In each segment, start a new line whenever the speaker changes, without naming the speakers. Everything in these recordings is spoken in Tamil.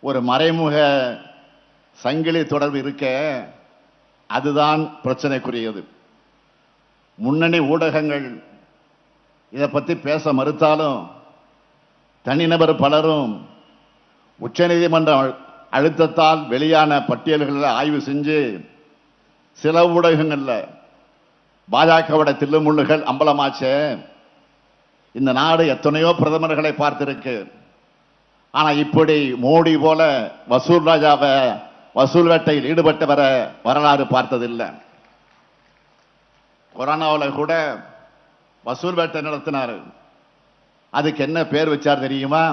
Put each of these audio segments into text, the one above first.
ஒரு மறைமுக சங்கிலி தொடர்பு இருக்க அதுதான் பிரச்சனைக்குரியது. முன்னணி ஊடகங்கள் இதை பற்றி பேச மறுத்தாலும் தனிநபர் பலரும் உச்சநீதிமன்ற அழுத்தத்தால் வெளியான பட்டியல்களில் ஆய்வு செஞ்சு சில ஊடகங்களில் பாஜகவோட தில்லுமுள்ளுகள் அம்பலமாச்சே. இந்த நாடு எத்தனையோ பிரதமர்களை பார்த்திருக்கு. ஆனால் இப்படி மோடி போல வசூல் ராஜாவை வசூல் வேட்டையில் ஈடுபட்டவரை வரலாறு பார்த்ததில்லை. கொரோனாவில் கூட வசூல் வேட்டை நடத்தினார். அதுக்கு என்ன பேர் வச்சார் தெரியுமா?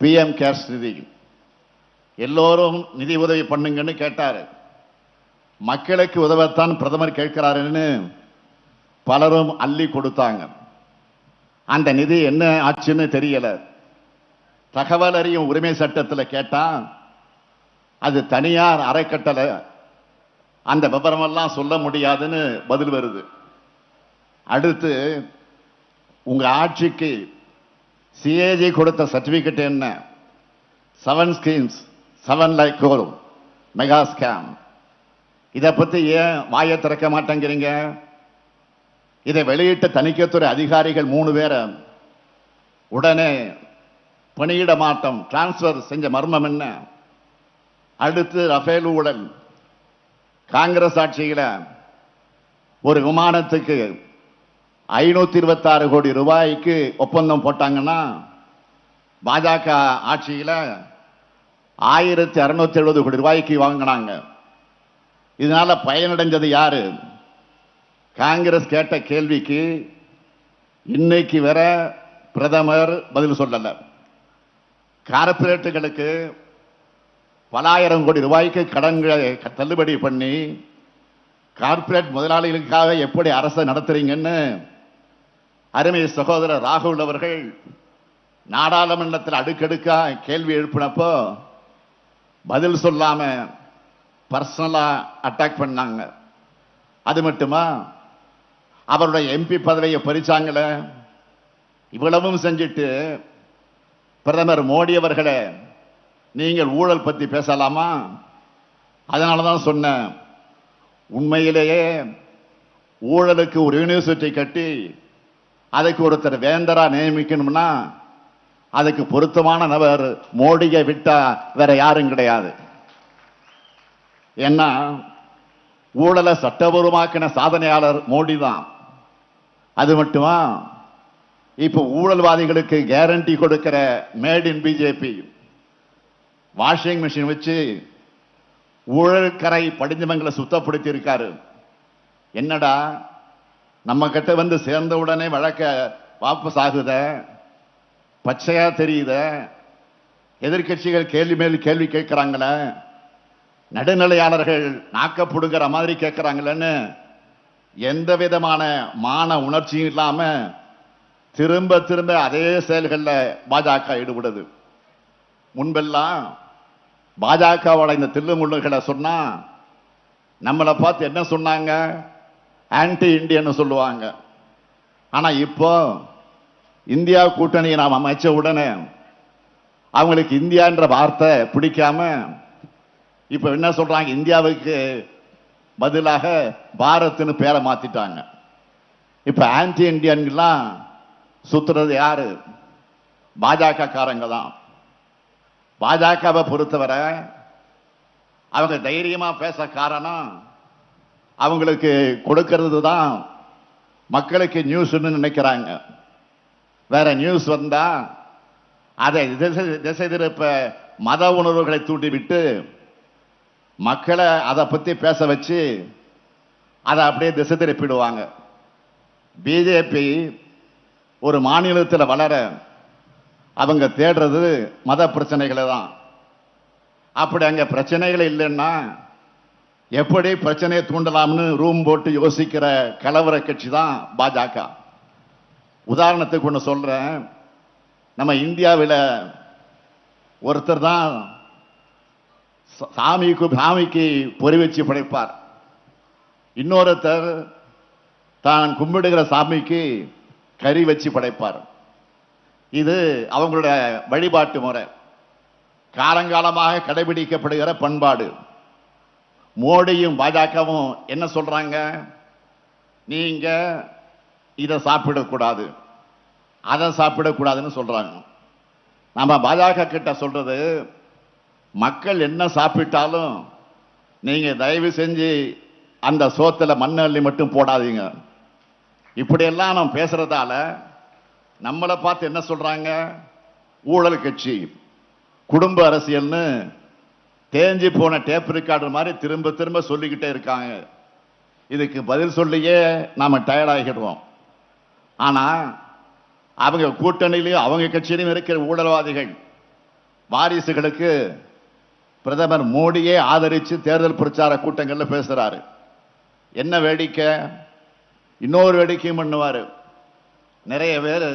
பிஎம் கேர்ஸ் நிதி எல்லோரும் நிதி உதவி பண்ணுங்கன்னு கேட்டார். மக்களுக்கு உதவத்தான் பிரதமர் கேட்கிறாருன்னு பலரும் அள்ளி கொடுத்தாங்க. அந்த நிதி என்ன ஆச்சுன்னு தெரியலை. தகவல் அறியும் உரிமை சட்டத்தில் கேட்டால் அது தனியார் அறக்கட்டளை அந்த விவரமெல்லாம் சொல்ல முடியாதுன்னு பதில் வருது. அடுத்து உங்கள் ஆட்சிக்கு சிஏஜி கொடுத்த சர்டிஃபிகேட் என்ன? Seven schemes seven lakh crore mega scam இதை பற்றி ஏன் வாயை திறக்க மாட்டேங்கிறீங்க? இதை வெளியிட்ட தணிக்கைத்துறை அதிகாரிகள் மூணு பேரை. உடனே பணியிட மாற்றம் டிரான்ஸ்பர் செஞ்ச மர்மம் என்ன? அடுத்து ரஃபேல் ஊழல். காங்கிரஸ் ஆட்சியில் ஒரு விமானத்துக்கு ஐநூத்தி இருபத்தாறு கோடி ரூபாய்க்கு ஒப்பந்தம் போட்டாங்கன்னா பாஜக ஆட்சியில் ஆயிரத்தி அறுநூத்தி எழுபது கோடி ரூபாய்க்கு வாங்கினாங்க. இதனால பயனடைஞ்சது யாரு? காங்கிரஸ் கேட்ட கேள்விக்கு இன்னைக்கு வர பிரதமர் பதில் சொல்லலை. கார்ப்பரேட்டுகளுக்கு பலாயிரம் கோடி ரூபாய்க்கு கடன்களை க- தள்ளுபடி பண்ணி கார்ப்பரேட் முதலாளிகளுக்காக எப்படி அரசை நடத்துறீங்கன்னு அருமை சகோதரர் ராகுல் அவர்கள் நாடாளுமன்றத்தில் அடுக்கடுக்கா கேள்வி எழுப்பினப்போ பதில் சொல்லாம பர்சனலா அட்டாக் பண்ணாங்க. அது மட்டுமா? அவருடைய எம்பி பதவியை பறிச்சாங்களே. இவ்வளவும் செஞ்சுட்டு பிரதமர் மோடி அவர்களே நீங்கள் ஊழல் பற்றி பேசலாமா? அதனால தான் சொன்னேன். உண்மையிலேயே ஊழலுக்கு ஒரு யூனிவர்சிட்டி கட்டி அதுக்கு ஒருத்தர் வேந்தரா நியமிக்கணும்னா அதுக்கு பொருத்தமான நபர் மோடியை விட்டா வேற யாரும் கிடையாது. ஏன்னா ஊழலை சட்டபூர்வமாக்கின சாதனையாளர் மோடி தான் அது மட்டுமா? இப்போ ஊழல்வாதிகளுக்கு கேரண்டி கொடுக்கிற made in BJP washing machine வச்சு ஊழல்கரை படிஞ்சவங்களை சுத்தப்படுத்தி இருக்காரு என்னடா நம்ம கிட்ட வந்து சேர்ந்த உடனே வழக்க வாபஸ் ஆகுத? பச்சையா தெரியுத? எதிர்க்கட்சிகள் கேள்வி மேல் கேள்வி கேட்கிறாங்களே? நடுநிலையாளர்கள் நாக்கப்படுகிற மாதிரி கேட்கிறாங்களேன்னு எந்த விதமான மான உணர்ச்சியும் இல்லாமல் திரும்ப திரும்ப அதே செயல்களில் பாஜக ஈடுபடுது. முன்பெல்லாம் பாஜகவோட இந்த தில்லுமுள்ளுகளை சொன்னால் நம்மளை பார்த்து என்ன சொன்னாங்க? ஆன்டி இண்டியன்னு சொல்லுவாங்க. ஆனால் இப்போ இந்தியா கூட்டணியை நாம் அமைச்ச உடனே அவங்களுக்கு இந்தியான்ற வார்த்தை பிடிக்காம இப்போ என்ன சொல்கிறாங்க இந்தியாவுக்கு பதிலாக பாரத்னு பேரை மாற்றிட்டாங்க இப்போ ஆன்டி இண்டியன்லாம் சுத்துறது யாரு? பாஜக காரங்க தான் பாஜகவை பொறுத்தவரை அவங்க தைரியமா பேச காரணம் அவங்களுக்கு கொடுக்கிறது தான் மக்களுக்கு நியூஸ்னு நினைக்கிறாங்க. வேற நியூஸ் வந்தா அதை திசை திசை திருப்ப மத உணர்வுகளை தூண்டிவிட்டு மக்களை அதை பத்தி பேச வச்சு அதை அப்படியே திசை திருப்பிடுவாங்க. பிஜேபி ஒரு மாநிலத்தில் வளர அவங்க தேடுறது மத பிரச்சனைகளை தான். அப்படி அங்கே பிரச்சனைகள் இல்லைன்னா எப்படி பிரச்சனையை தூண்டலாம்னு ரூம் போட்டு யோசிக்கிற கலவர கட்சி தான் பாஜக. உதாரணத்துக்கு ஒன்று சொல்கிறேன் நம்ம இந்தியாவில் ஒருத்தர் தான் சாமிக்கு சாமிக்கு பொறி வச்சு படைப்பார். இன்னொருத்தர் தான் கும்பிடுகிற சாமிக்கு கறி வச்சு படைப்பார். இது அவங்களுடைய வழிபாட்டு முறை. காலங்காலமாக கடைபிடிக்கப்படுகிற பண்பாடு. மோடியும் பாஜகவும் என்ன சொல்றாங்க? நீங்க இதை சாப்பிடக்கூடாது. அதை சாப்பிடக்கூடாதுன்னு சொல்றாங்க. நம்ம பாஜக கிட்ட சொல்றது மக்கள் என்ன சாப்பிட்டாலும் நீங்க தயவு செஞ்சு அந்த சோத்துல மண்ணள்ளி மட்டும் போடாதீங்க. இப்படியெல்லாம் நம்ம பேசுறதால நம்மளை பார்த்து என்ன சொல்றாங்க? ஊழல் கட்சி. குடும்ப அரசியல்னு தேஞ்சு போன டேப் ரெக்கார்டர் மாதிரி திரும்ப திரும்ப சொல்லிக்கிட்டே இருக்காங்க. இதுக்கு பதில் சொல்லியே நாம் டயர்ட் ஆகிடுவோம். அவங்க கூட்டணியிலையும் அவங்க கட்சியிலையும் இருக்கிற ஊழல்வாதிகள் வாரிசுகளுக்கு பிரதமர் மோடியே ஆதரித்து தேர்தல் பிரச்சார கூட்டங்களில் பேசுகிறாரு என்ன வேடிக்கை? இன்னொரு வேடிக்கையும் பண்ணுவார். நிறைய பேர்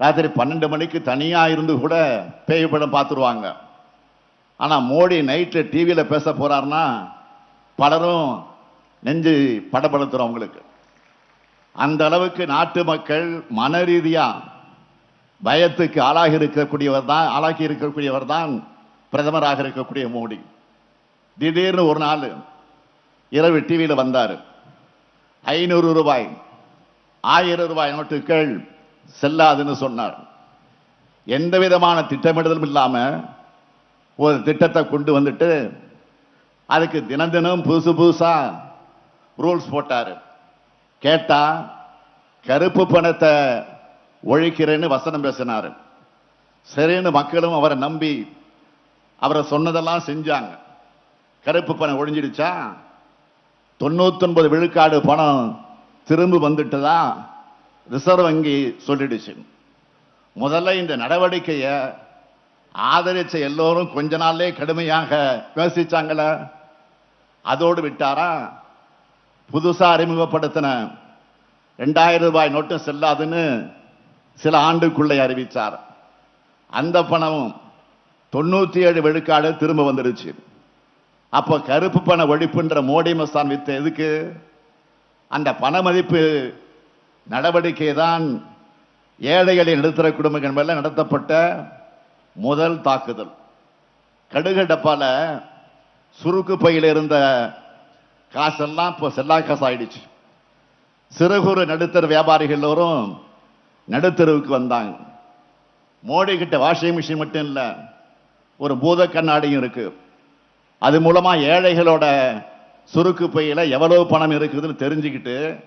ராத்திரி பன்னெண்டு மணிக்கு தனியாக இருந்து கூட பேய் படம் பார்த்துருவாங்க. ஆனால் மோடி நைட்டு டிவியில் பேச போகிறாருன்னா பலரும் நெஞ்சு படப்படுத்துகிறோம் அவங்களுக்கு அந்த அளவுக்கு நாட்டு மக்கள் மன ரீதியாக பயத்துக்கு ஆளாகி இருக்கக்கூடியவர் தான் ஆளாகி இருக்கக்கூடியவர் தான் பிரதமராக இருக்கக்கூடிய மோடி. திடீர்னு ஒரு நாள் இரவு டிவியில் வந்தார். ஐநூறு ரூபாய். ஆயிரம் ரூபாய் நோட்டுகள் செல்லாதுன்னு சொன்னார். எந்த விதமான திட்டமிடுதலும் இல்லாமல் ஒரு திட்டத்தை கொண்டு வந்துட்டு அதுக்கு தினம் தினம் புதுசு புதுசாக ரூல்ஸ் போட்டார். கேட்டால் கருப்பு பணத்தை ஒழிக்கிறேன்னு வசனம் பேசினார். சரின்னு மக்களும் அவரை நம்பி அவரை சொன்னதெல்லாம் செஞ்சாங்க. கருப்பு பணம் ஒழிஞ்சிடுச்சா? தொண்ணூத்தொன்பது விழுக்காடு பணம் திரும்ப வந்துட்டதா? ரிசர்வ் வங்கி சொல்லிடுச்சு. முதல்ல இந்த நடவடிக்கையை ஆதரிச்ச எல்லோரும் கொஞ்ச நாள்லே கடுமையாக விமர்சிச்சாங்கள. அதோடு விட்டாரா? புதுசாக அறிமுகப்படுத்தின ரெண்டாயிரம் ரூபாய் நோட்டும் செல்லாதுன்னு சில ஆண்டுக்குள்ளே அறிவித்தார் அந்த பணமும் தொண்ணூற்றி ஏழு விழுக்காடு திரும்ப வந்துடுச்சு அப்ப கருப்பு பண ஒழிப்புன்ற மோடி மஸ்தான் வித்த எதுக்கு? அந்த பண மதிப்பு நடவடிக்கை தான் ஏழைகளின் நடுத்தர குடும்பங்கள் மேல நடத்தப்பட்ட முதல் தாக்குதல். கடுகடப்பால சுருக்கு பையில் இருந்த காசெல்லாம் இப்போ செல்லா காசு ஆயிடுச்சு. சிறு குறு நடுத்தர வியாபாரிகள் எல்லோரும் நடுத்தருவுக்கு வந்தாங்க. மோடி கிட்ட வாஷிங் மிஷின் மட்டும் இல்லை ஒரு பூத கண்ணாடியும் இருக்குது அது மூலமாக ஏழைகளோட சுருக்கு பையில் எவ்வளவு பணம் இருக்குதுன்னு தெரிஞ்சுக்கிட்டு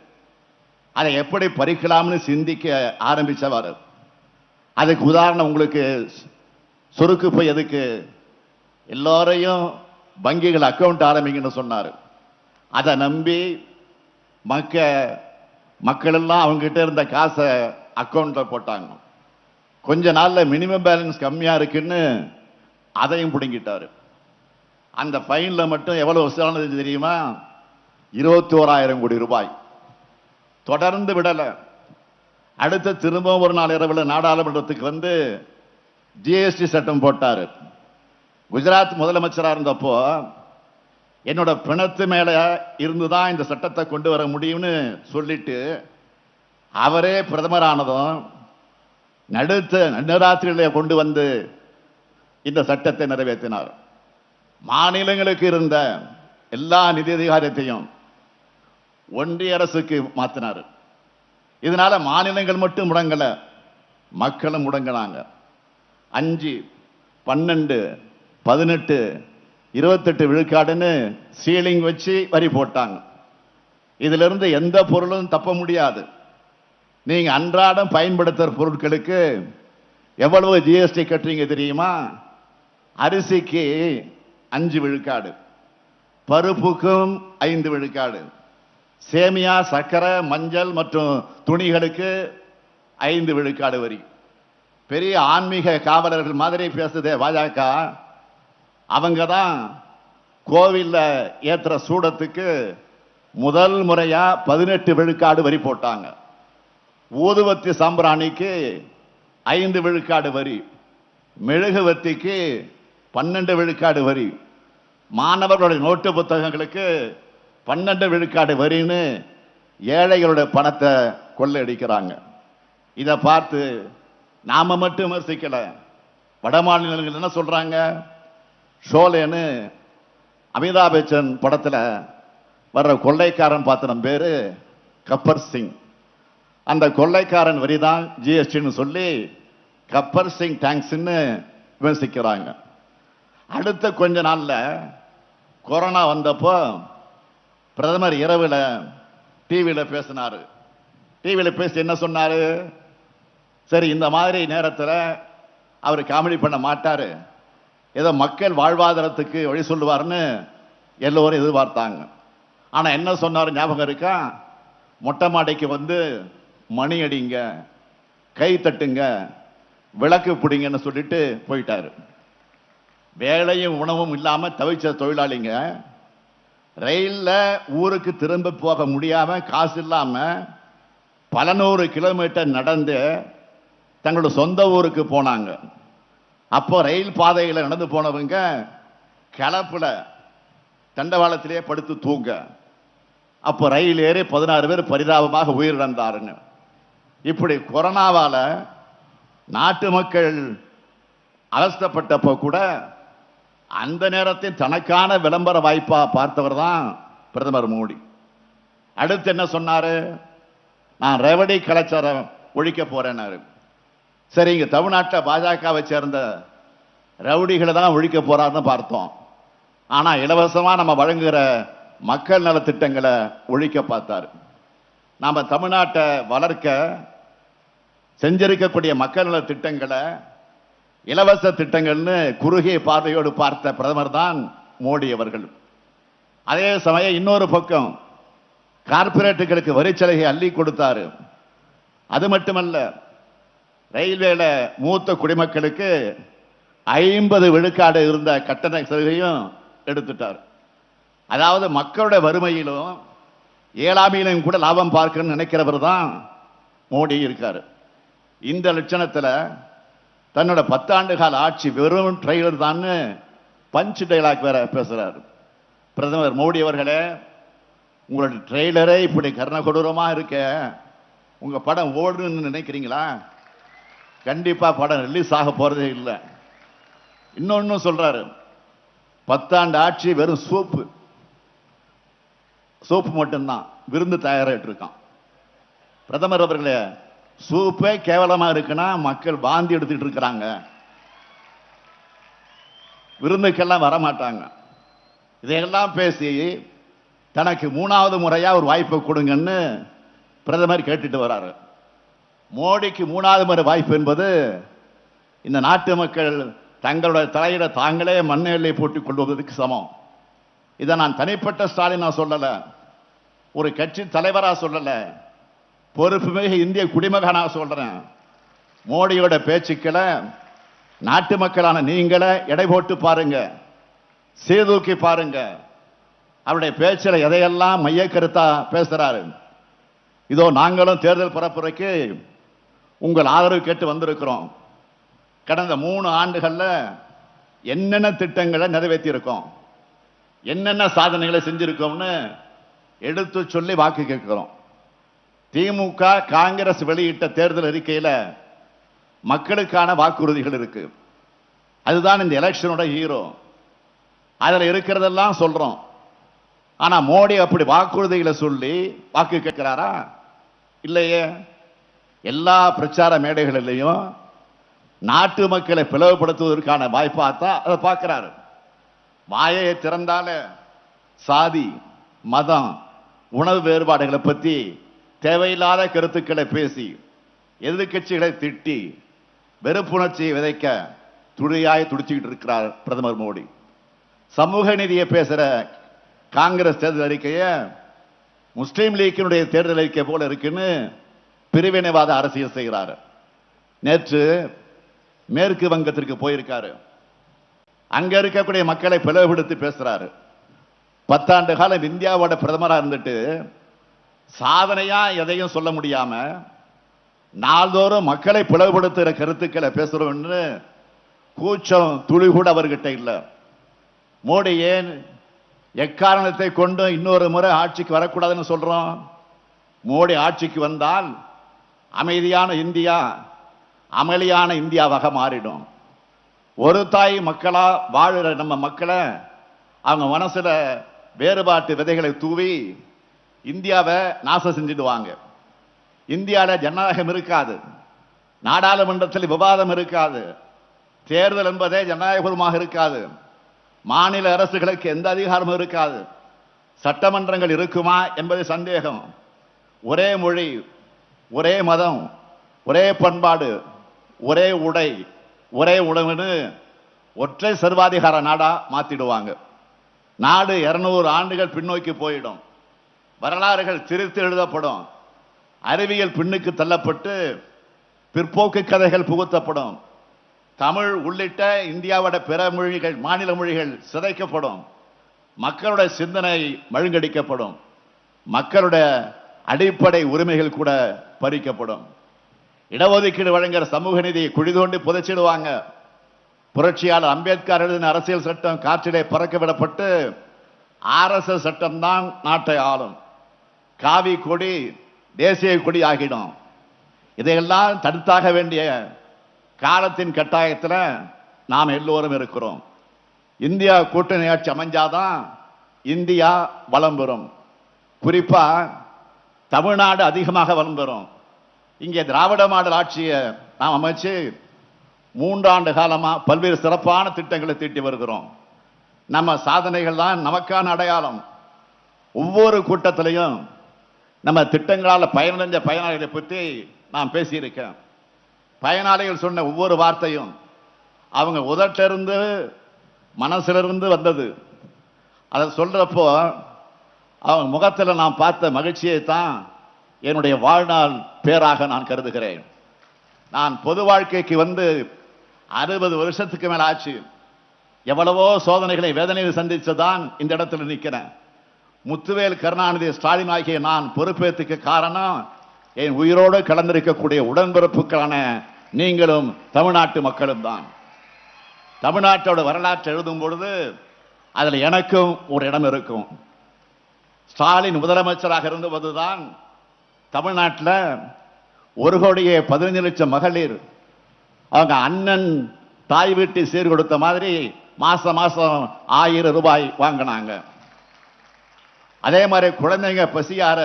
அதை எப்படி பறிக்கலாம்னு சிந்திக்க ஆரம்பித்தவர் அதுக்கு உதாரணம் உங்களுக்கு சுருக்கு பை எதுக்கு? எல்லோரையும் வங்கிகள் அக்கௌண்ட் ஆரம்பிங்கன்னு சொன்னார். அதை நம்பி மக்க மக்கள் எல்லாம் இருந்த காசை அக்கௌண்ட்டில் போட்டாங்க. கொஞ்ச நாளில் மினிமம் பேலன்ஸ் கம்மியாக இருக்குன்னு அதையும் பிடுங்கிட்டாரு. அந்த ஃபைனில் மட்டும் எவ்வளோ வசூலானது தெரியுமா? இருபத்தி ஓராயிரம் கோடி ரூபாய். தொடர்ந்து விடலை. அடுத்த திரும்பவும் ஒரு நாள் இரவில் நாடாளுமன்றத்துக்கு வந்து ஜிஎஸ்டி சட்டம் போட்டார். குஜராத் முதலமைச்சராக இருந்தப்போ என்னோட பிணத்து மேலே இருந்து தான் இந்த சட்டத்தை கொண்டு வர முடியும்னு சொல்லிட்டு அவரே பிரதமரானதும் நடுத்த நடுராத்திரியில கொண்டு வந்து இந்த சட்டத்தை நிறைவேற்றினார். மாநிலங்களுக்கு இருந்த எல்லா நிதி அதிகாரத்தையும் ஒன்றிய அரசுக்கு மாத்தினார். இதனால மாநிலங்கள் மட்டும் முடங்கல மக்களும் முடங்கினாங்க. அஞ்சு பன்னெண்டு பதினெட்டு இருபத்தெட்டு விழுக்காடுன்னு சீலிங் வச்சு வரி போட்டாங்க. இதிலிருந்து எந்த பொருளும் தப்ப முடியாது. நீங்கள் அன்றாடம் பயன்படுத்துகிற பொருட்களுக்கு எவ்வளவு ஜிஎஸ்டி கட்டுறீங்க தெரியுமா? அரிசிக்கு அஞ்சு விழுக்காடு. பருப்புக்கும் ஐந்து விழுக்காடு. சேமியா சர்க்கரை மஞ்சள் மற்றும் துணிகளுக்கு ஐந்து விழுக்காடு வரி. பெரிய ஆன்மீக காவலர்கள் மாதிரி பேசுதே பாஜக. அவங்க தான் கோவிலில் ஏற்றுற சூடத்துக்கு முதல் முறையாக பதினெட்டு விழுக்காடு வரி போட்டாங்க. ஊதுவத்தி சாம்பிராணிக்கு ஐந்து விழுக்காடு வரி. மெழுகுவத்திக்கு பன்னெண்டு விழுக்காடு வரி. மாணவர்களுடைய நோட்டு புத்தகங்களுக்கு பன்னெண்டு விழுக்காடு வரின்னு ஏழைகளுடைய பணத்தை கொள்ளையடிக்கிறாங்க. இதை பார்த்து நாம மட்டும் விமர்சிக்கலை. வட மாநிலங்கள் என்ன சொல்கிறாங்க ஷோலேன்னு அமிதாப் பச்சன் படத்தில் வர்ற கொள்ளைக்காரன் பாத்திரம் பேர் கப்பர் சிங். அந்த கொள்ளைக்காரன் வரி தான் ஜிஎஸ்டின்னு சொல்லி கப்பர் சிங் டேங்க்ஸ்ன்னு விமர்சிக்கிறாங்க. அடுத்த கொஞ்ச நாளில் கொரோனா வந்தப்போ பிரதமர் இரவில் டிவியில் பேசினார். டிவியில் பேசி என்ன சொன்னார்? சரி இந்த மாதிரி நேரத்தில் அவர் காமெடி பண்ண மாட்டார். ஏதோ மக்கள் வாழ்வாதாரத்துக்கு வழி சொல்லுவார்னு எல்லோரும் எதிர்பார்த்தாங்க. ஆனால் என்ன சொன்னார் ஞாபகம் இருக்கா? மொட்டை மாடைக்கு வந்து மணி அடிங்க கை தட்டுங்க விளக்கு பிடிங்கன்னு சொல்லிட்டு போயிட்டாரு. வேலையும் உணவும் இல்லாமல் தவிச்ச தொழிலாளிங்க ரயிலில் ஊருக்கு திரும்ப போக முடியாமல் காசு இல்லாமல் பல நூறு கிலோமீட்டர் நடந்து தங்களோட சொந்த ஊருக்கு போனாங்க. அப்போ ரயில் பாதையில் நடந்து போனவங்க கிளப்புல தண்டவாளத்திலே படுத்து தூங்க. அப்போ ரயில் ஏறி பதினாறு பேர் பரிதாபமாக உயிரிழந்தாருங்க இப்படி கொரோனாவால் நாட்டு மக்கள் அவஸ்தப்பட்டப்போ கூட அந்த நேரத்தில் தனக்கான விளம்பர வாய்ப்பா பார்த்தவர் தான் பிரதமர் மோடி. அடுத்து என்ன சொன்னாரு? நான் ரெவடி கலாச்சாரம் ஒழிக்க போறேன்னாரு. சரி இங்க தமிழ்நாட்டில் பாஜகவை சேர்ந்த ரவுடிகளை தான் ஒழிக்க போறாருன்னு பார்த்தோம். ஆனா இலவசமா நம்ம வழங்குகிற மக்கள் நலத்திட்டங்களை ஒழிக்க பார்த்தாரு. நாம தமிழ்நாட்டை வளர்க்க செஞ்சிருக்கக்கூடிய மக்கள் நல திட்டங்களை இலவச திட்டங்கள்னு குறுகிய பார்வையோடு பார்த்த பிரதமர் தான் மோடி அவர்கள். அதே சமயம் இன்னொரு பக்கம் கார்ப்பரேட்டுகளுக்கு வரிச்சலுகை அள்ளி கொடுத்தாரு. அது மட்டுமல்ல ரயில்வேல மூத்த குடிமக்களுக்கு ஐம்பது விழுக்காடு இருந்த கட்டண சலுகையும் எடுத்துட்டார். அதாவது மக்களுடைய வறுமையிலும் ஏழாமையிலும் கூட லாபம் பார்க்கணும்னு நினைக்கிறவர் தான் மோடி இருக்கார். இந்த லட்சணத்தில் தன்னோட பத்தாண்டு கால ஆட்சி வெறும் ட்ரெய்லர் தான்னு பஞ்ச் டைலாக் வேற பேசுறாரு. பிரதமர் மோடி அவர்களே உங்களோட ட்ரெய்லரே இப்படி கர்ணகொடூரமாக இருக்க. உங்க படம் ஓடுன்னு நினைக்கிறீங்களா? கண்டிப்பா படம் ரிலீஸ் ஆக போறதே இல்லை. இன்னொன்னு சொல்றாரு. பத்தாண்டு ஆட்சி வெறும் சோப்பு சோப்பு மட்டும்தான். விருந்து தயாராகிட்டு இருக்கான் பிரதமர் அவர்களே சூப்பே கேவலமா இருக்குன்னா மக்கள் வாந்தி எடுத்துட்டு இருக்கிறாங்க. விருந்துக்கெல்லாம் வர மாட்டாங்க இதையெல்லாம் பேசி தனக்கு மூணாவது முறையாக ஒரு வாய்ப்பை கொடுங்கன்னு பிரதமர் கேட்டுட்டு வராரு. மோடிக்கு மூணாவது முறை வாய்ப்பு என்பது இந்த நாட்டு மக்கள் தங்களுடைய தலையிட தாங்களே மண்ணெல்லை போட்டுக் கொள்வதற்கு சமம். இதை நான் தனிப்பட்ட ஸ்டாலின் நான் ஒரு கட்சி தலைவராக சொல்லலை. பொறுப்பு மிக இந்திய குடிமகனாக சொல்றேன். மோடியோட பேச்சுக்களை நாட்டு மக்களான நீங்களே எடை போட்டு பாருங்க. சீர்தூக்கி பாருங்க. அவருடைய பேச்சில் எதையெல்லாம் மைய கருத்தா பேசுறாரு? இதோ நாங்களும் தேர்தல் பரப்புரைக்கு உங்கள் ஆதரவு கேட்டு வந்திருக்கிறோம். கடந்த மூணு ஆண்டுகளில் என்னென்ன திட்டங்களை நிறைவேற்றியிருக்கோம்? என்னென்ன சாதனைகளை செஞ்சுருக்கோம்னு எடுத்து சொல்லி வாக்கு கேட்குறோம். திமுக காங்கிரஸ் வெளியிட்ட தேர்தல் அறிக்கையில் மக்களுக்கான வாக்குறுதிகள் இருக்கு. அதுதான் இந்த எலெக்ஷனோட ஹீரோ. அதில் இருக்கிறதெல்லாம் சொல்றோம். ஆனால் மோடி அப்படி வாக்குறுதிகளை சொல்லி வாக்கு கேட்கிறாரா? இல்லையே. எல்லா பிரச்சார மேடைகளிலையும் நாட்டு மக்களை பிளவுபடுத்துவதற்கான வாய்ப்பாத்தான் அதை பார்க்குறாரு. வாயை திறந்தால சாதி மதம் உணவு வேறுபாடுகளை பற்றி தேவையில்லாத கருத்துக்களை பேசி எதிர்க்கட்சிகளை திட்டி வெறுப்புணர்ச்சியை விதைக்க துடியாய் துடிச்சுக்கிட்டு இருக்கிறார் பிரதமர் மோடி. சமூக நீதியை பேசுகிற காங்கிரஸ் தேர்தல் அறிக்கையை முஸ்லீம் லீக்கினுடைய தேர்தல் அறிக்கை போல இருக்குன்னு பிரிவினைவாத அரசியல் செய்கிறார். நேற்று மேற்கு வங்கத்திற்கு போயிருக்காரு. அங்க இருக்கக்கூடிய மக்களை பிளவுபடுத்தி பேசுறாரு. பத்தாண்டு காலம் இந்தியாவோட பிரதமராக இருந்துட்டு சாதனையா எதையும் சொல்ல முடியாம நாள்தோறும் மக்களை பிளவுபடுத்துகிற கருத்துக்களை பேசுறோம்னு கூச்சம் துளி கூட அவர்கிட்ட இல்லை. மோடி ஏன் எக்காரணத்தை கொண்டு இன்னொரு முறை ஆட்சிக்கு வரக்கூடாதுன்னு சொல்றோம்? மோடி ஆட்சிக்கு வந்தால் அமைதியான இந்தியா அமளியான இந்தியாவாக மாறிடும். ஒரு தாய் மக்களா வாழுற நம்ம மக்களை அவங்க மனசுல வேறுபாட்டு விதைகளை தூவி இந்தியாவை நாசம் செஞ்சிடுவாங்க. இந்தியாவில் ஜனநாயகம் இருக்காது. நாடாளுமன்றத்தில் விவாதம் இருக்காது. தேர்தல் என்பதே ஜனநாயகபூர்வமாக இருக்காது. மாநில அரசுகளுக்கு எந்த அதிகாரமும் இருக்காது. சட்டமன்றங்கள் இருக்குமா என்பது சந்தேகம். ஒரே மொழி ஒரே மதம் ஒரே பண்பாடு ஒரே உடை ஒரே உணவுன்னு ஒற்றை சர்வாதிகார நாடாக மாற்றிடுவாங்க நாடு இரநூறு ஆண்டுகள் பின்னோக்கி போயிடும். வரலாறுகள் திரித்து எழுதப்படும். அறிவியல் பின்னுக்கு தள்ளப்பட்டு பிற்போக்கு கதைகள் புகுத்தப்படும். தமிழ் உள்ளிட்ட இந்தியாவோட பிற மொழிகள் மாநில மொழிகள் சிதைக்கப்படும். மக்களுடைய சிந்தனை மழுங்கடிக்கப்படும். மக்களுடைய அடிப்படை உரிமைகள் கூட பறிக்கப்படும். இடஒதுக்கீடு வழங்குற சமூக நிதியை குழிதோண்டி புதைச்சிடுவாங்க. புரட்சியாளர் அம்பேத்கர் எழுதின அரசியல் சட்டம் காற்றிலே பறக்க விடப்பட்டு ஆர்எஸ்எஸ் சட்டம்தான் நாட்டை ஆளும். காவி கொடி தேசிய கொடி ஆகிடும். இதையெல்லாம் தடுத்தாக வேண்டிய காலத்தின் கட்டாயத்தில் நாம் எல்லோரும் இருக்கிறோம். இந்தியா கூட்டணி ஆட்சி அமைஞ்சாதான் இந்தியா வளம் பெறும். குறிப்பாக தமிழ்நாடு அதிகமாக வளம் பெறும். இங்கே திராவிட மாடல் ஆட்சியை நாம் அமைச்சு மூன்றாண்டு காலமாக பல்வேறு சிறப்பான திட்டங்களை தீட்டி வருகிறோம். நம்ம சாதனைகள் தான் நமக்கான அடையாளம். ஒவ்வொரு கூட்டத்திலையும் நம்ம திட்டங்களால் பயனடைஞ்ச பயனாளிகளை பற்றி நான் பேசியிருக்கேன். பயனாளிகள் சொன்ன ஒவ்வொரு வார்த்தையும் அவங்க உதட்டிலிருந்து மனசிலிருந்து வந்தது. அதை சொல்கிறப்போ அவங்க முகத்தில் நான் பார்த்த மகிழ்ச்சியை தான் என்னுடைய வாழ்நாள் பேராக நான் கருதுகிறேன். நான் பொது வாழ்க்கைக்கு வந்து அறுபது வருஷத்துக்கு மேலே ஆச்சு. எவ்வளவோ சோதனைகளை வேதனையில் சந்தித்து தான் இந்த இடத்துல நிற்கிறேன். முத்துவேல் கருணாநிதி ஸ்டாலின் ஆகிய நான் பொறுப்பேற்றுக்க காரணம் என் உயிரோடு கலந்திருக்கக்கூடிய உடன்பிறப்புக்கான நீங்களும் தமிழ்நாட்டு மக்களும் தான். தமிழ்நாட்டோட வரலாற்றை எழுதும் பொழுது அதில் எனக்கும் ஒரு இடம் இருக்கும். ஸ்டாலின் முதலமைச்சராக இருந்தபோதுதான் தமிழ்நாட்டில் ஒரு கோடியே பதினஞ்சு லட்சம் மகளிர் அவங்க அண்ணன் தாய் வீட்டு சீர் கொடுத்த மாதிரி மாசம் மாசம் ஆயிரம் ரூபாய் வாங்கினாங்க. அதே மாதிரி குழந்தைங்க பசியார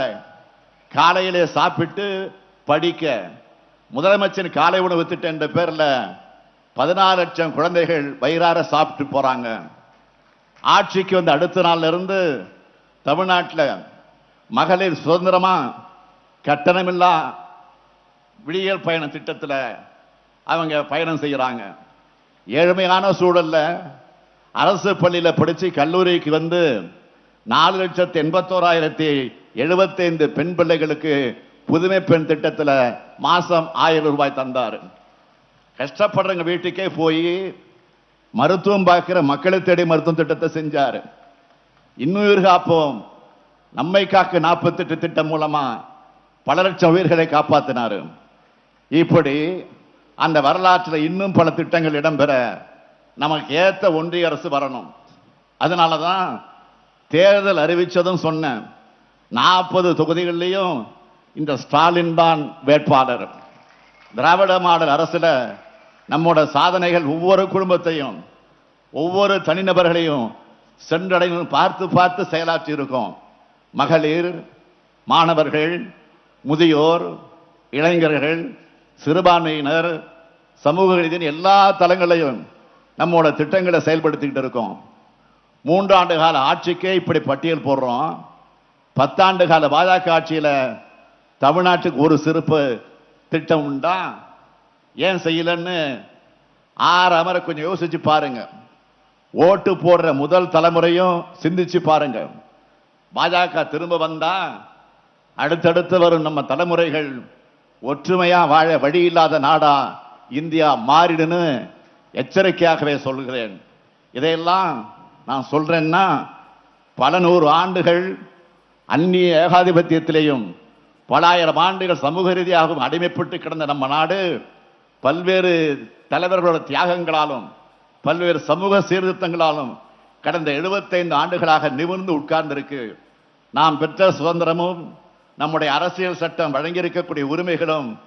காலையிலே சாப்பிட்டு படிக்க. முதலமைச்சர் காலை உணவு திட்டம் என்ற பேரில் பதினாறு லட்சம் குழந்தைகள் வயிறார சாப்பிட்டு போகிறாங்க ஆட்சிக்கு வந்த அடுத்த நாள்ல இருந்து தமிழ்நாட்டில் மகளிர் சுதந்திரமாக கட்டணமில்லா விடியல் பயண திட்டத்தில் அவங்க பயணம் செய்கிறாங்க ஏழ்மையான சூழலில் அரசு பள்ளியில் படித்து கல்லூரிக்கு வந்து நாலு லட்சத்தி எண்பத்தோராயிரத்தி எழுபத்தைந்து பெண் பிள்ளைகளுக்கு புதுமை பெண் திட்டத்தில் மாதம் ஆயிரம் ரூபாய் தந்தார். கஷ்டப்படுறவங்க வீட்டுக்கே போய் மருத்துவம் பார்க்கிற மக்களை தேடி மருத்துவம் திட்டத்தை செஞ்சார். இன்னுயிர் காப்போம். நம்மை காக்க நாற்பத்தெட்டு திட்டம் மூலமாக பல லட்சம் உயிர்களை காப்பாற்றினார் இப்படி அந்த வரலாற்றில் இன்னும் பல திட்டங்கள் இடம்பெற நமக்கு ஏற்ற ஒன்றிய அரசு வரணும். அதனால தான் தேர்தல் அறிவித்ததும் சொன்னேன். நாற்பது தொகுதிகளிலையும் இந்த ஸ்டாலின் தான் வேட்பாளர். திராவிட மாடல் அரசில் நம்மோட சாதனைகள் ஒவ்வொரு குடும்பத்தையும் ஒவ்வொரு தனிநபர்களையும் சென்றடையும் பார்த்து பார்த்து செயலாற்றி இருக்கோம். மகளிர் மாணவர்கள் முதியோர் இளைஞர்கள் சிறுபான்மையினர் சமூக ரீதியின் எல்லா தளங்களையும் நம்மோட திட்டங்களை செயல்படுத்திக்கிட்டு இருக்கோம். மூன்றாண்டு கால ஆட்சிக்கே இப்படி பட்டியல் போடுறோம். பத்தாண்டு கால பாஜக ஆட்சியில் தமிழ்நாட்டுக்கு ஒரு சிறப்பு திட்டம் உண்டா? ஏன் செய்யலன்னு ஆறு அமர கொஞ்சம் யோசிச்சு பாருங்க. ஓட்டு போடுற முதல் தலைமுறையும் சிந்திச்சு பாருங்க. பாஜக திரும்ப வந்தா அடுத்தடுத்து வரும் நம்ம தலைமுறைகள் ஒற்றுமையா வாழ வழி இல்லாத நாடா இந்தியா மாறிடுன்னு எச்சரிக்கையாகவே சொல்கிறேன். இதையெல்லாம் நான் சொல்றேன்னா பல நூறு ஆண்டுகள் அந்நிய ஏகாதிபத்தியத்திலேயும் பலாயிரம் ஆண்டுகள் சமூக ரீதியாகவும் அடிமைப்பட்டு கிடந்த நம்ம நாடு பல்வேறு தலைவர்களோட தியாகங்களாலும் பல்வேறு சமூக சீர்திருத்தங்களாலும் கடந்த 75 ஆண்டுகளாக நிமிர்ந்து உட்கார்ந்திருக்கு. நாம் பெற்ற சுதந்திரமும் நம்முடைய அரசியல் சட்டம் வழங்கியிருக்கக்கூடிய உரிமைகளும்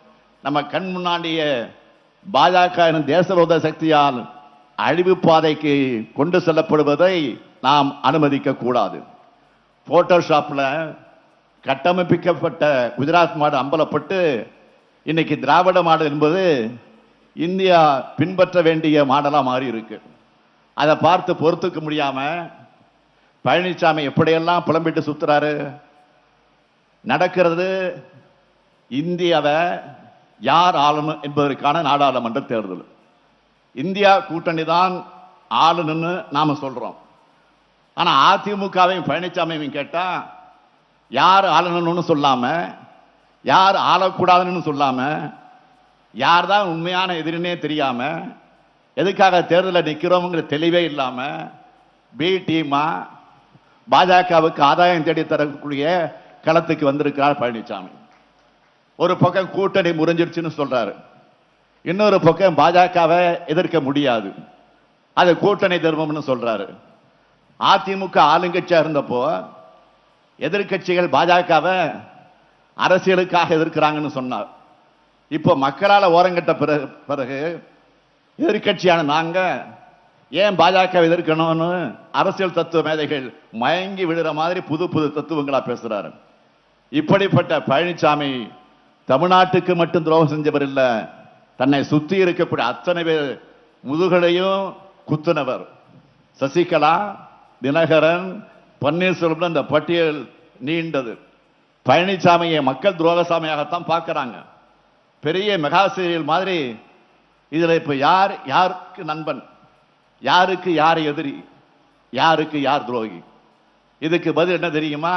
நம்ம கண் முன்னாடியே பாஜக எனும் தேசவிரோத சக்தியால் அழிவு பாதைக்கு கொண்டு செல்லப்படுவதை நாம் அனுமதிக்க கூடாது போட்டோஷாப்பில் கட்டமைப்பிக்கப்பட்ட குஜராத் மாடு அம்பலப்பட்டு இன்னைக்கு திராவிட மாடல் என்பது இந்தியா பின்பற்ற வேண்டிய மாடலாக மாறி இருக்கு அதை பார்த்து பொறுத்துக்க முடியாமல் பழனிசாமி எப்படியெல்லாம் புலம்பிட்டு சுற்றுறாரு நடக்கிறது இந்தியாவை யார் ஆளணும் என்பதற்கான நாடாளுமன்ற தேர்தல். இந்தியா கூட்டணி தான் ஆளுன்னு நாம சொல்றோம். ஆனா அதிமுகவையும் பழனிசாமியும் கேட்டா யார் ஆளணும்னு சொல்லாம யார் ஆளக்கூடாதுன்னு சொல்லாம யார் தான் உண்மையான எதிரினே தெரியாம எதுக்காக தேர்தலில் நிற்கிறோங்கிற தெளிவே இல்லாம பி டீமா பாஜகவுக்கு ஆதாயம் தேடி தரக்கூடிய களத்துக்கு வந்திருக்கிறார் பழனிசாமி ஒரு பக்கம் கூட்டணி முறிஞ்சிருச்சுன்னு சொல்றாரு. இன்னொரு பக்கம் பாஜகவை எதிர்க்க முடியாது. அது கூட்டணி தர்மம்னு சொல்றாரு. அதிமுக ஆளுங்கட்சியாக இருந்தப்போ எதிர்க்கட்சிகள் பாஜகவை அரசியலுக்காக எதிர்க்கிறாங்கன்னு சொன்னார். இப்போ மக்களால் ஓரங்கட்ட பிறகு பிறகு எதிர்க்கட்சியான நாங்கள் ஏன் பாஜக எதிர்க்கணும்னு அரசியல் தத்துவ மேதைகள் மயங்கி விழுற மாதிரி புது புது தத்துவங்களா பேசுறாரு. இப்படிப்பட்ட பழனிசாமி தமிழ்நாட்டுக்கு மட்டும் துரோகம் செஞ்சவர் இல்லை. தன்னை சுத்தி இருக்கக்கூடிய அத்தனை பேர் முதுகலையும் குத்துனவர். சசிகலா தினகரன் பன்னீர்செல்வம் இந்த பட்டியல் நீண்டது. பழனிசாமியை மக்கள் துரோகசாமியாகத்தான் பார்க்குறாங்க. பெரிய மெகா சீரியல் மாதிரி இதில் இப்போ யார் யாருக்கு நண்பன்? யாருக்கு யார் எதிரி? யாருக்கு யார் துரோகி? இதுக்கு பதில் என்ன தெரியுமா?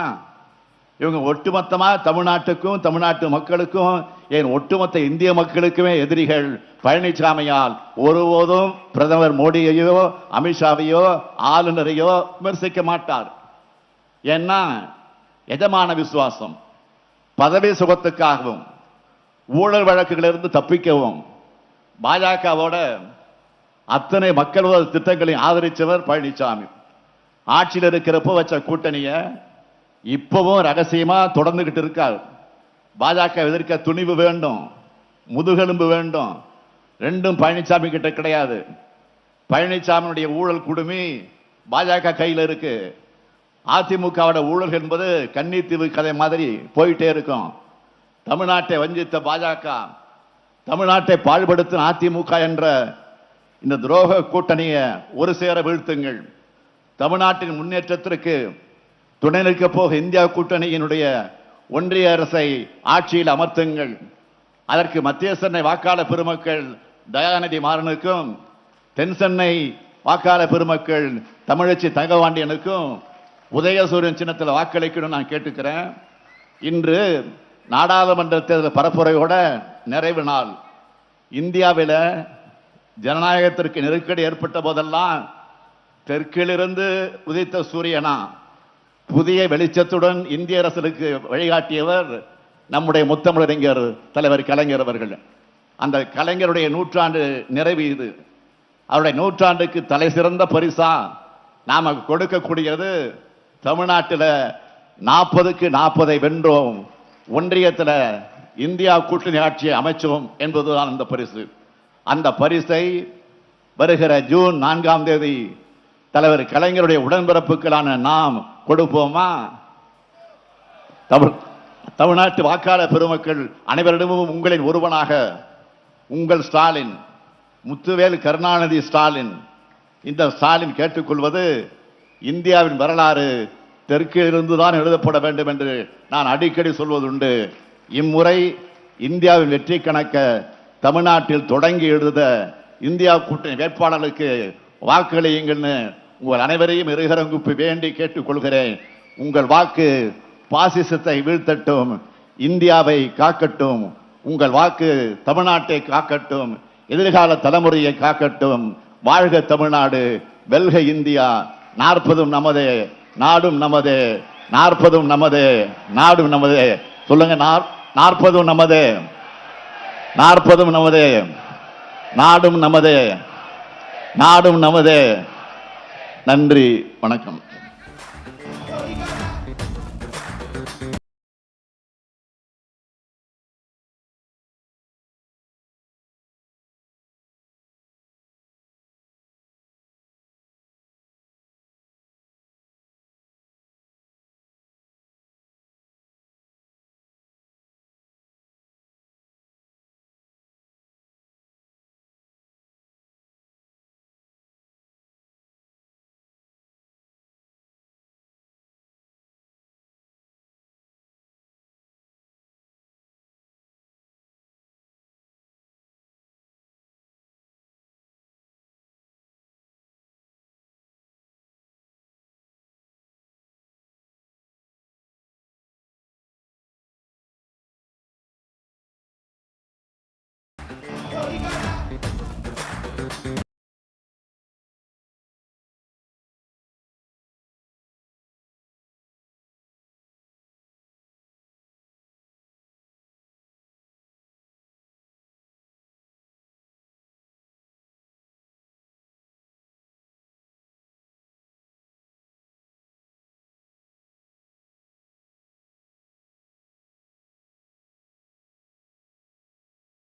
இவங்க ஒட்டுமொத்தமாக தமிழ்நாட்டுக்கும் தமிழ்நாட்டு மக்களுக்கும் ஏன் ஒட்டுமொத்த இந்திய மக்களுக்குமே எதிரிகள் பழனிசாமியால் ஒருபோதும் பிரதமர் மோடியையோ அமித்ஷாவையோ ஆளுநரையோ விமர்சிக்க மாட்டார். ஏன்னா எஜமான விசுவாசம் பதவி சுகத்துக்காகவும் ஊழல் வழக்குகளிலிருந்து தப்பிக்கவும் பாஜகவோட அத்தனை மக்கள் திட்டங்களையும் திட்டங்களை ஆதரிச்சவர் பழனிசாமி ஆட்சியில் இருக்கிறப்போ வச்ச கூட்டணியை இப்பவும் ரகசியமாக தொடர்ந்துகிட்டு இருக்கார். பாஜக எதிர்க்க துணிவு வேண்டும் முதுகெலும்பு வேண்டும். ரெண்டும் பழனிசாமி கிட்ட கிடையாது. பழனிசாமியுடைய ஊழல் குடுமி பாஜக கையில் இருக்கு. அதிமுகவோட ஊழல் என்பது கன்னித்தீவு கதை மாதிரி போயிட்டே இருக்கும். தமிழ்நாட்டை வஞ்சித்த பாஜக தமிழ்நாட்டை பாழ்படுத்தும் அதிமுக என்ற இந்த துரோக கூட்டணியை ஒரு சேர வீழ்த்துங்கள். தமிழ்நாட்டின் முன்னேற்றத்திற்கு துணை நிற்கப் போக இந்தியா கூட்டணியினுடைய ஒன்றிய அரசை ஆட்சியில் அமர்த்துங்கள். அதற்கு மத்திய சென்னை வாக்காளர் பெருமக்கள் தயாநிதி மாறனுக்கும் தென் சென்னை வாக்காளர் பெருமக்கள் தமிழச்சி தங்கவாண்டியனுக்கும் உதயசூரியன் சின்னத்தில் வாக்களிக்கணும் நான் கேட்டுக்கிறேன். இன்று நாடாளுமன்ற தேர்தல் பரப்புரையோட நிறைவு நாள். இந்தியாவில் ஜனநாயகத்திற்கு நெருக்கடி ஏற்பட்ட போதெல்லாம் தெற்கிலிருந்து உதித்த சூரியனா புதிய வெளிச்சத்துடன் இந்திய அரசுக்கு வழிகாட்டியவர் நம்முடைய முத்தமிழறிஞர் தலைவர் கலைஞர் அவர்கள். அந்த கலைஞருடைய நூற்றாண்டு நிறைவு இது. அவருடைய நூற்றாண்டுக்கு தலை சிறந்த பரிசா நாம் கொடுக்கக்கூடியது தமிழ்நாட்டில் நாற்பதுக்கு நாற்பதை வென்றோம். ஒன்றியத்தில் இந்தியா கூட்டணி ஆட்சியை அமைச்சோம் என்பதுதான் அந்த பரிசு. அந்த பரிசை வருகிற ஜூன் நான்காம் தேதி தலைவர் கலைஞருடைய உடன்பிறப்புகளான நாம் கொடுப்போமா? தமிழ் தமிழ்நாட்டு வாக்காளர் பெருமக்கள் அனைவரிடமும் உங்களின் ஒருவனாக உங்கள் ஸ்டாலின் முத்துவேல் கருணாநிதி ஸ்டாலின். இந்த ஸ்டாலின் கேட்டுக்கொள்வது இந்தியாவின் வரலாறு தெற்கிலிருந்து தான் எழுதப்பட வேண்டும் என்று நான் அடிக்கடி சொல்வதுண்டு. இம்முறை இந்தியாவின் வெற்றி கணக்க தமிழ்நாட்டில் தொடங்கி எழுத இந்தியா கூட்டணி வேட்பாளர்களுக்கு வாக்களியுங்கள்னு உங்கள் அனைவரையும் இருகரங்குப்பு வேண்டி கேட்டுக்கொள்கிறேன். உங்கள் வாக்கு பாசிசத்தை வீழ்த்தட்டும் இந்தியாவை காக்கட்டும் உங்கள் வாக்கு தமிழ்நாட்டை காக்கட்டும் எதிர்கால தலைமுறையை காக்கட்டும். வாழ்க தமிழ்நாடு வெல்க இந்தியா. நாற்பதும் நமதே நாடும் நமதே நாற்பதும் நமதே நாடும் நமதே. சொல்லுங்க நாற்பதும் நமதே நாற்பதும் நமதே நாடும் நமதே நாடும் நமதே. நன்றி வணக்கம்.